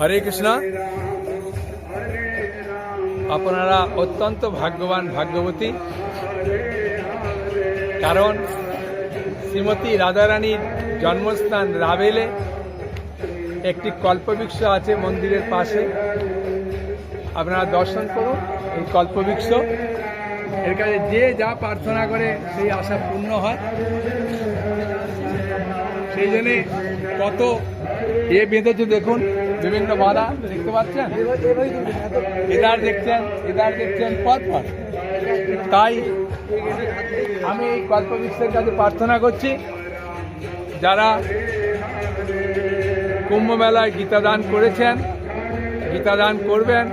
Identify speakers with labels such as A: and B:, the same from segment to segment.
A: হরে কৃষ্ণ। আপনারা অত্যন্ত ভাগ্যবান ভাগ্যবতী। কারণ শ্রীমতী রাধারানীর জন্মস্থান রাভেলে একটি কল্পবৃক্ষ আছে মন্দিরের পাশে। আপনারা দর্শন করুন এই কল্পবৃক্ষ। এর কাছে যে যা প্রার্থনা করে সেই আশা পূর্ণ হয়। সেই জন্যে কত এ বেঁধেছে দেখুন, বিভিন্ন বাধা দেখতে পাচ্ছেন? এদার দেখছেন এদার দেখছেন পর পর তাই আমি কল্পবৃক্ষের কাছে প্রার্থনা করছি, যারা কুম্ভ মেলায় গীতাদান করেছেন, গীতাদান করবেন,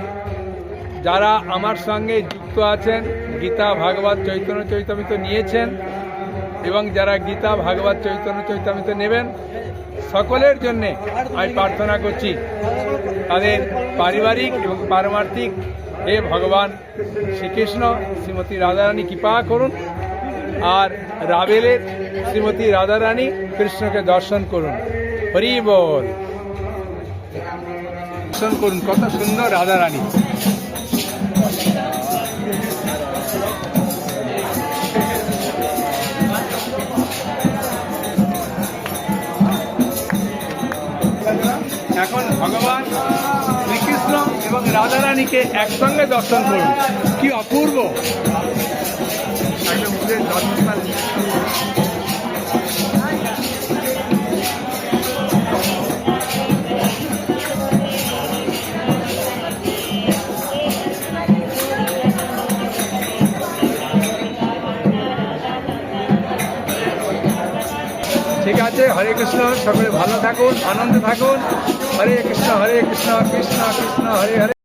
A: যারা আমার সঙ্গে যুক্ত আছেন, গীতা ভাগবত চৈতন্য চৈতমিত নিয়েছেন এবং যারা গীতা, ভাগবত, চৈতন্য, চৈতমিত নেবেন, সকলের জন্যে আমি প্রার্থনা করছি, তাদের পারিবারিক এবং পারমার্থিক। হে ভগবান শ্রীকৃষ্ণ, শ্রীমতী রাধারানী, কৃপা করুন। আর রাবেলের শ্রীমতী রাধারানী কৃষ্ণকে দর্শন করুন। হরি বল। দর্শন করুন, কত সুন্দর রাধারানী। ভগবান শ্রীকৃষ্ণ এবং রাধারানীকে একসঙ্গে দর্শন করুন। কি অপূর্ব। ঠিক আছে, হরে কৃষ্ণ, সকলে ভালো থাকুন, আনন্দে থাকুন। হরে কৃষ্ণ হরে কৃষ্ণ কৃষ্ণ কৃষ্ণ, হরে হরে।